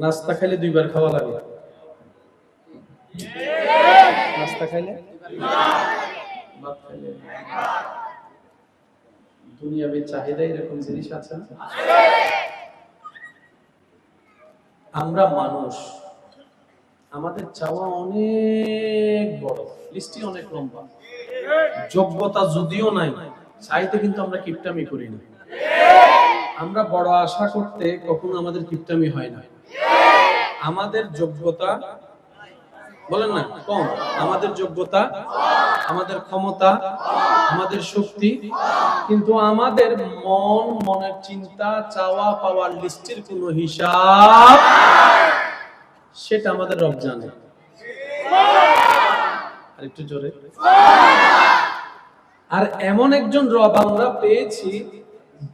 নাস্তা খাইলে দুইবার খাওয়া লাগে। নাস্তা খাইলে? ভাত খাইলে। দুনিয়াবি চাহিদা এরকম জিনিস আছে আমরা মানুষ আমাদের চাওয়া অনেক বড় লিস্টটি অনেক লম্বা। যোগ্যতা যদিও নাই চাইতে কিন্তু আমরা কিপটামি করি না। আমরা বড় আশা করতে কখনো আমাদের কিপটামি হয় না। আমাদের যোগ্যতা বলেন না, কম। আমাদের যোগ্যতা, আমাদের ক্ষমতা, আমাদের শক্তি। কিন্তু আমাদের মন, মনের চিন্তা, চাওয়া, পাওয়ার লিস্টের কোনো হিসাব সেটা আমাদের রব জানে। আর একটু জোরে। আর এমন একজন রব আমরা পেয়েছি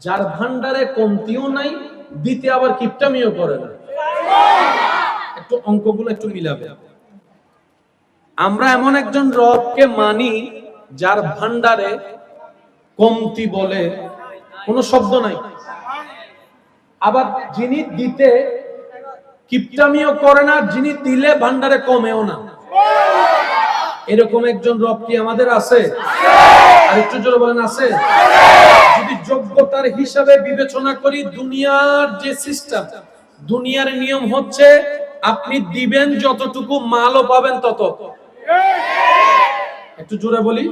যার ভান্ডারে কমতিও নাই, দিতে আবার কিপটামিও করে না। একটু অঙ্কগুলো একটু মিলাবে। আমরা এমন একজন রবকে মানি যার ভান্ডারে কমতি বলে কোনো শব্দ নাই। আবার যিনি দিতে কিপটামিও করে না, যিনি দিলে ভান্ডারে কমেও না। এরকম একজন রব কি আমাদের আছে? আর একটু জোরে বলেন, আছে? যদি যোগ্যতার হিসাবে বিবেচনা করি, দুনিয়ার যে সিস্টেম, দুনিয়ার নিয়ম হচ্ছে আপনি দিবেন যতটুকু, মালও পাবেন তত। একটু জোরে বলি।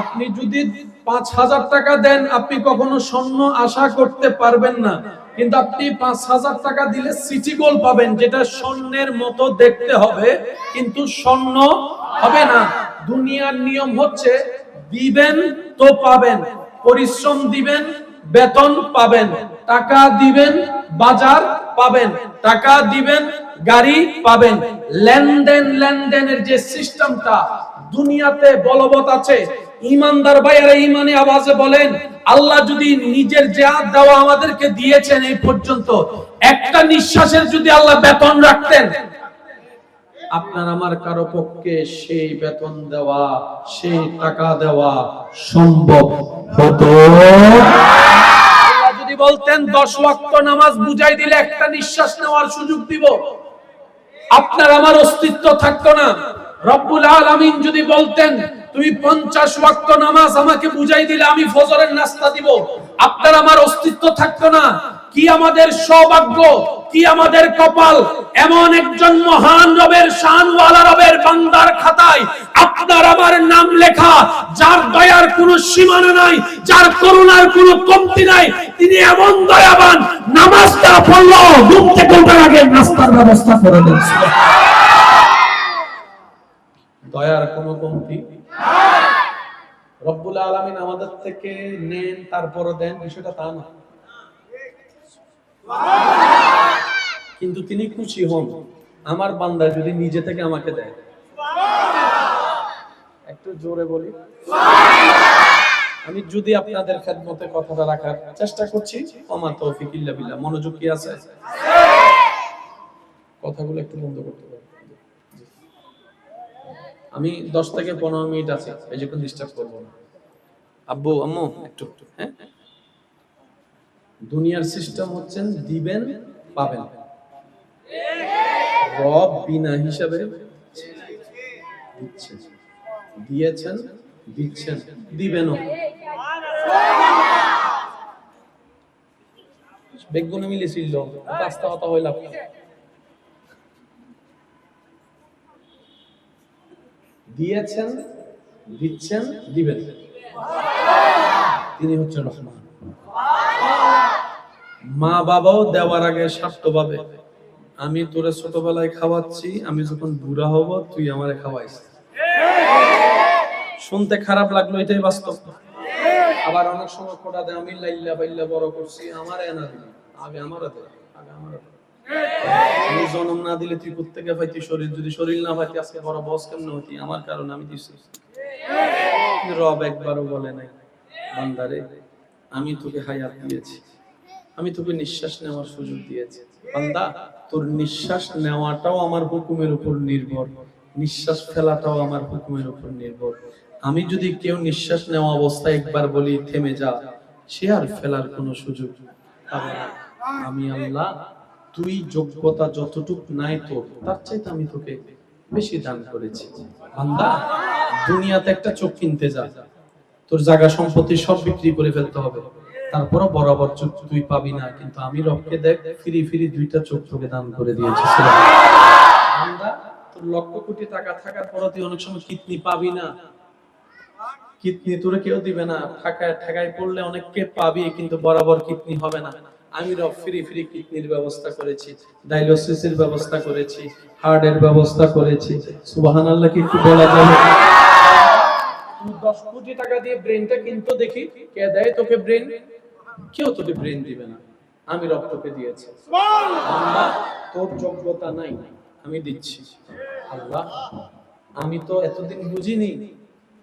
আপনি যদি পাঁচ হাজার টাকা দেন, আপনি কখনো স্বর্ণ আশা করতে পারবেন না। কিন্তু আপনি পাঁচ হাজার টাকা দিলে সিটি গোল পাবেন, যেটা স্বর্ণের মতো দেখতে হবে, কিন্তু স্বর্ণ হবে না। দুনিয়ার নিয়ম হচ্ছে, দিবেন তো পাবেন, পরিশ্রম দিবেন, বেতন পাবেন, টাকা দিবেন, বাজার পাবেন, টাকা দিবেন, গাড়ি পাবেন। লেনদেন, লেনদেনের যে সিস্টেমটা, দুনিয়াতে বলবৎ আছে। ইমানদার ভাইয়ারা ইমানে আওয়াজে বলেন, আল্লাহ যদি নিজের যা দেওয়া আমাদেরকে দিয়েছেন এই পর্যন্ত, একটা নিঃশ্বাসের যদি আল্লাহ বেতন রাখতেন, আপনার আমার কারও পক্ষে সেই বেতন দেওয়া, সেই টাকা দেওয়া সম্ভব হতো। বলতেন, দশ ওয়াক্ত নামাজ বুঝাই দিলে একটা নিঃশ্বাস নেওয়ার সুযোগ দিব। আপনার আমার অস্তিত্ব থাকতো না। রব্বুল আলামিন যদি বলতেন, তুমি পঞ্চাশ ওয়াক্ত নামাজ আমাকে বুঝাই দিলে আমি ফজরের নাস্তা দিব। আপনার আমার অস্তিত্ব থাকতো না। কি আমাদের সৌভাগ্য, কি আমাদের কপাল, এমন একজন মহান রবের শানওয়ালা রবের বান্দার খাতায় আমার নাম লেখা, যার দয়ার কোনো সীমানা নাই, যার করুণার কোনো কমতি নাই, তিনি এমন দয়াবান নামাজটা পড়ল, ঘুম থেকে ওঠার আগে নাস্তার ব্যবস্থা করে দেন। দয়ার কোনো কমতি? রব্বুল আলামিন আমাদের থেকে নেন দেন, বিষয়টা তা না। কিন্তু তিনি খুশি হন। আমার বান্দা যদি নিজে থেকে আমাকে দেয়। একটু জোরে বলি। আমি যদি আপনাদের খেদমতে কথাটা রাখার চেষ্টা করছি ওমা তৌফিক ইল্লা বিল্লাহ। মনোযোগ কি আছে? কথাগুলো একটু বন্ধ করতে আমি দশ থেকে পনেরো মিনিট আছে এই বেশিক্ষণ ডিস্টার্ব করব না। আব্বু আম্মু একটু একটু, হ্যাঁ? দুনিয়ার সিস্টেম হচ্ছেন দিবেন পাবেন। রব বিনা হিসাবে দিচ্ছেন দিয়েছেন, দিচ্ছেন দিয়েছেন, দিচ্ছেন, দিবেন। তিনি হচ্ছেন রহমান। মা বাবাও দেওয়ার আগে স্বার্থ পাবে আমি তোরে ছোটবেলায় খাওয়াচ্ছি, আমি যখন বুড়া হব, তুই আমারে খাওয়াইস। শুনতে খারাপ লাগল, এটাই বাস্তব। আবার অনেক সময় খোটা দেয়, আমি লাইল্লা বাইল্লা বড় করছি, আমার এনা দিবি। আগে আমার দে, আগে আমার আমি জন্ম না দিলে তুই কোথেকে পাইতি শরীর, যদি শরীর না পাইতি আজকে বড় বস কেমন হতি আমার কারণে আমি দিছি। রব একবারও বলে নাই বান্দারে আমি তোকে হায়াত দিয়েছি। আমি তোকে নিঃশ্বাস নেওয়ার সুযোগ দিয়েছি। বান্দা, তোর নিঃশ্বাস নেওয়াটাও আমার হুকুমের উপর নির্ভর। নিঃশ্বাস ফেলাটাও আমার হুকুমের উপর নির্ভর। আমি যদি কেউ নিঃশ্বাস নেওয়া অবস্থায় একবার বলি, থেমে যা, সে আর ফেলার কোনো সুযোগ আমি আল্লাহ, তুই যোগ্যতা যতটুক নাই তোর, তার চাইতে আমি তোকে বেশি দান করেছি। বান্দা, দুনিয়াতে একটা চোখ কিনতে যা। তোর জায়গা সম্পত্তি সব বিক্রি করে ফেলতে হবে। তারপরও বরাবর চোখ তুই পাবি না, কিন্তু আমি রবকে দেখ, ফিরি ফিরি দুইটা চোখ তোকে দান করে দিয়েছি। বান্দা, তোর লক্ষ কোটি টাকা থাকার পরও তুই অনেক সময় কিডনি পাবি না। কিডনি তোরা কেউ দিবে না ঠাকায় ঠাকায় পড়লে অনেককে পাবি, কিন্তু বরাবর কিডনি হবে না। আমি রব ফ্রি ফ্রি কিডনির ব্যবস্থা করেছি ডায়ালিসিসের ব্যবস্থা করেছি হার্টের ব্যবস্থা করেছি। সুবহানাল্লাহ কি একটু বলা যাবে দশ কোটি টাকা দিয়ে ব্রেনটা কিনতো দেখি, কে দেয় তোকে ব্রেন কেউ তোকে ব্রেন দিবে না। আমি রব তোকে দিয়েছি। তোর যোগ্যতা নাই। আমি দিচ্ছি। আল্লাহ, আমি তো এতদিন বুঝিনি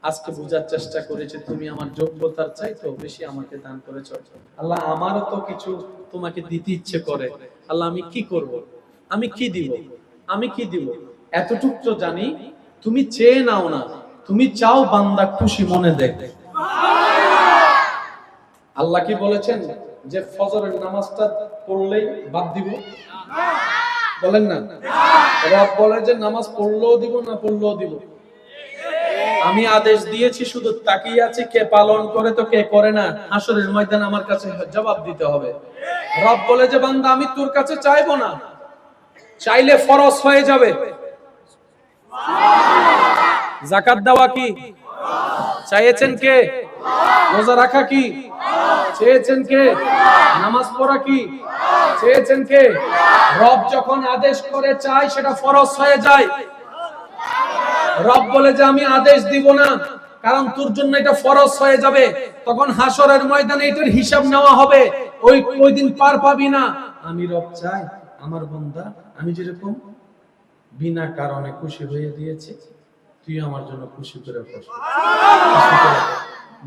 আজকে বোঝার চেষ্টা করেছি তুমি আমার যোগ্যতার চাইতো বেশি আমাকে দান করেছ। আল্লাহ আমারও তো কিছু তোমাকে দিতে ইচ্ছে করে। আল্লাহ আমি কি করব? আমি কি দিব? আমি কি দিব? এতটুক তো জানি। তুমি চেয়ে নাও না। তুমি চাও বান্দা খুশি মনে দেখ। আল্লাহ কি বলেছেন? যে ফজরের নামাজটা পড়লেই বাদ দিব? বলেন না। রব বলে যে নামাজ পড়লেও দিব না পড়লেও দিব। আমি আদেশ দিয়েছি, শুধু তাকিয়ে আছে, কে পালন করে তো কে করে না। হাসরের ময়দান আমার কাছে জবাব দিতে হবে। রব বলে যে, বান্দা, আমি তোর কাছে চাইব না। চাইলে ফরজ হয়ে যাবে। জাকাত দেওয়া কি? চাইছেন কে? রোজা রাখা কি? চেয়েছেন কে? নামাজ পড়া কি? চেয়েছেন কে? রব যখন আদেশ করে চাই সেটা ফরজ হয়ে যায়। রব বলে যে আমি আদেশ দিব না কারণ তোর জন্য এটা ফরজ হয়ে যাবে। তখন হাসরের ময়দানে এটার হিসাব নেওয়া হবে ওই ওই দিন পার পাবি না। আমি রব চাই আমার বন্ধা আমি যেরকম বিনা কারণে খুশি হয়ে দিয়েছি তুই আমার জন্য খুশি করে কর।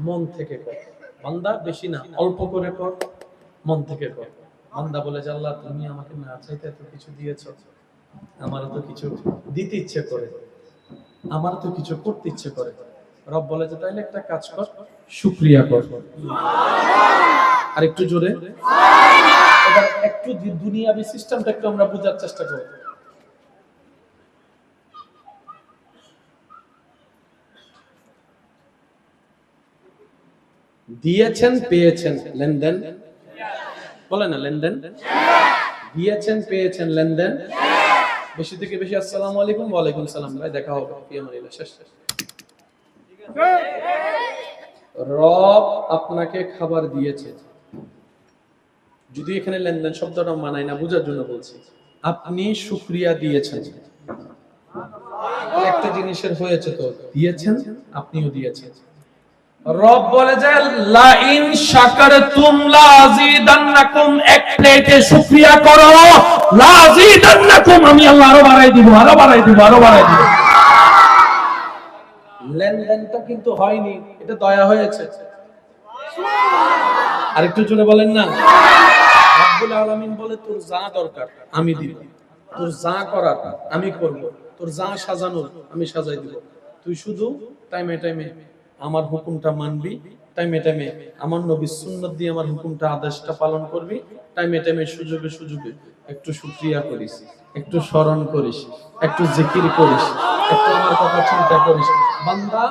মন থেকে কর। বান্দা বেশি না অল্প করে কর মন থেকে কর। বান্দা বলে যে আল্লাহ তুমি আমাকে না চাইতে এত কিছু দিয়েছ আমারও তো কিছু দিতে ইচ্ছে করে। আমার তো কিছু করতে ইচ্ছে করে। রব বলে যে, তাইলে একটা কাজ কর শুক্রিয়া কর। আর একটু জোরে একটু দুনিয়াবি সিস্টেমটা একটু আমরা বোঝার চেষ্টা করি। দিয়েছেন, পেয়েছেন, লেনদেন। বলে না, লেনদেন? দিয়েছেন, পেয়েছেন, লেনদেন। বেশি থেকে বেশি আসসালামু আলাইকুম, ওয়ালাইকুম সালাম ভাই, দেখা হবে। শেষ শেষ। রব আপনাকে খাবার দিয়েছে। যদি এখানে লেনদেন শব্দটা মানায় না, বোঝার জন্য বলছি। আপনি শুক্রিয়া দিয়েছেন। একটা জিনিসের হয়েছে তো, দিয়েছেন, আপনিও দিয়েছেন। রব বলে যে লা ইন শাকারতুম লাযিদান্নাকুম এক প্লেটে শুকরিয়া করো। লাযিদান্নাকুম আমি আল্লাহ আরও বাড়াই দিব, আরও বাড়াই দিব, আরও বাড়াই দিব। লেনদেনটা কিন্তু হয়নি, এটা দয়া হয়েছে। আরেকটু জোরে বলেন না। রব্বুল আলামিন বলে, তোর যা দরকার, আমি দিব। তোর যা করার, আমি করব। তোর যা সাজানোর, আমি সাজাই দিব। তুই শুধু টাইমে টাইমে আমার হুকুমটা মানবি, টাইমে টাইমে আমার নবীর সুন্নত দিয়ে আমার হুকুমটা, আদেশটা পালন করবি, টাইমে টাইমে সুযোগে সুযোগে একটু সুক্রিয়া করিস, একটু স্মরণ করিস, একটু জিকির করিস, একটু আমার কথা চিন্তা করিস। বান্দা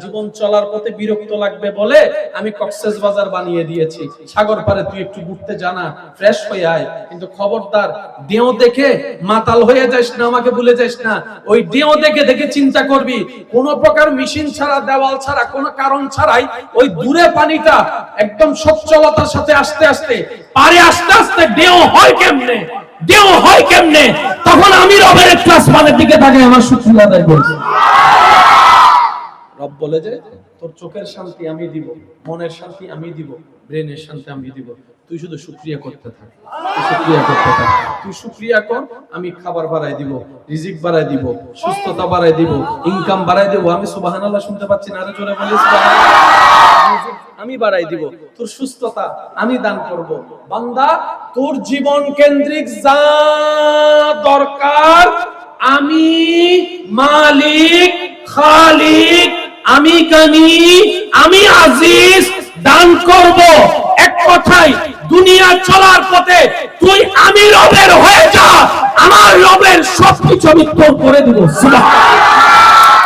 জীবন চলার পথে বিরক্ত লাগবে বলে আমি কক্সেস বাজার বানিয়ে দিয়েছি। সাগর পারে তুই একটু ঘুরতে জানা ফ্রেশ হয়ে আয়। কিন্তু খবরদার দেও দেখে মাতাল হয়ে যাস না, আমাকে ভুলে যাস না। ওই দেও দেখে দেখে চিন্তা করবি, কোন প্রকার মেশিন ছাড়া, দেওয়াল ছাড়া, কোনো কারণ ছাড়াই ওই দূরে পানিটা একদম সচ্ছলতার সাথে আস্তে আস্তে, পারে আস্তে আস্তে দেও হয় কেমনে? দেও হয় কেমনে? তখন আমি রবের ক্লাস মানের দিকে তাকে আমার শুক্রিয়া আদায় রব বলে যে, তোর চোখের শান্তি আমি দিব, মনের শান্তি আমি দিব, ব্রেনের শান্তি আমি দিব। তুই শুধু শুক্রিয়া করতে থাক তুই শুক্রিয়া করতে থাক। তুই শুক্রিয়া কর, আমি খাবার বাড়াই দিব, রিজিক বাড়াই দিব, সুস্থতা বাড়াই দিব ইনকাম বাড়াই আমি সুবহানাল্লাহ শুনতে পাচ্ছি না জোরে আমি বাড়াই দিব, তোর সুস্থতা আমি দান করব। বান্দা, তোর জীবন কেন্দ্রিক যা দরকার, আমি মালিক, খালিক আমি কানি, আমি আজিজ, দান করব। এক কথায়, দুনিয়া চলার পথে তুই আমি রবের হয়ে যা, আমার রবের সবকিছু আমি তোর করে দিব। সুবহান